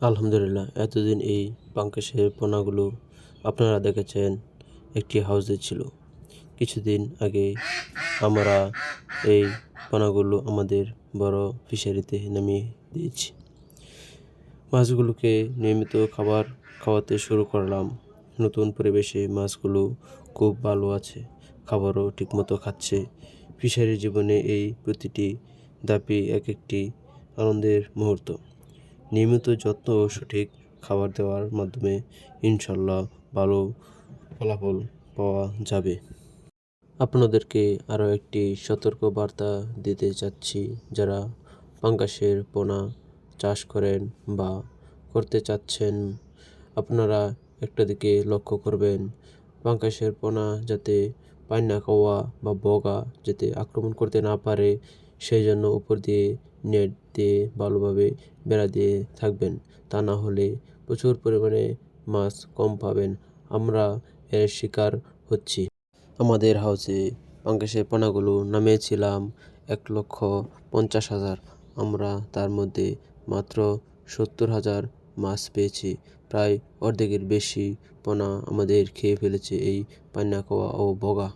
আলহামদুলিল্লাহ, এতদিন এই পাঙ্কাশের পোনাগুলো আপনারা দেখেছেন, একটি হাউসে ছিল। কিছুদিন আগে আমরা এই পোনাগুলো আমাদের বড় ফিশারিতে নামিয়ে দিয়েছি। মাছগুলোকে নিয়মিত খাবার খাওয়াতে শুরু করলাম। নতুন পরিবেশে মাছগুলো খুব ভালো আছে, খাবারও ঠিকমতো খাচ্ছে। ফিশারি জীবনে এই প্রতিটি ধাপই এক একটি আনন্দের মুহূর্ত। নিয়মিত যত্ন ও সঠিক খাবার দেওয়ার মাধ্যমে ইনশাল্লাহ ভালো ফলাফল পাওয়া যাবে। আপনাদেরকে আরও একটি সতর্ক বার্তা দিতে চাচ্ছি। যারা পাঙ্গাসের পোনা চাষ করেন বা করতে চাচ্ছেন, আপনারা একটা দিকে লক্ষ্য করবেন, পাঙ্গাসের পোনা যাতে পান্না খাওয়া বা বগা যাতে আক্রমণ করতে না পারে, সেই জন্য উপর দিয়ে নেট দিয়ে ভালোভাবে বেড়া দিয়ে থাকবেন। তা না হলে প্রচুর পরিমাণে মাছ কম পাবেন। আমরা এর শিকার হচ্ছি। আমাদের হাউসে পাঙ্কাশের পোনাগুলো নামিয়েছিলাম এক লক্ষ পঞ্চাশ হাজার। আমরা তার মধ্যে মাত্র সত্তর হাজার মাছ পেয়েছি। প্রায় অর্ধেকের বেশি পোনা আমাদের খেয়ে ফেলেছে এই পান্না খাওয়া ও বগা।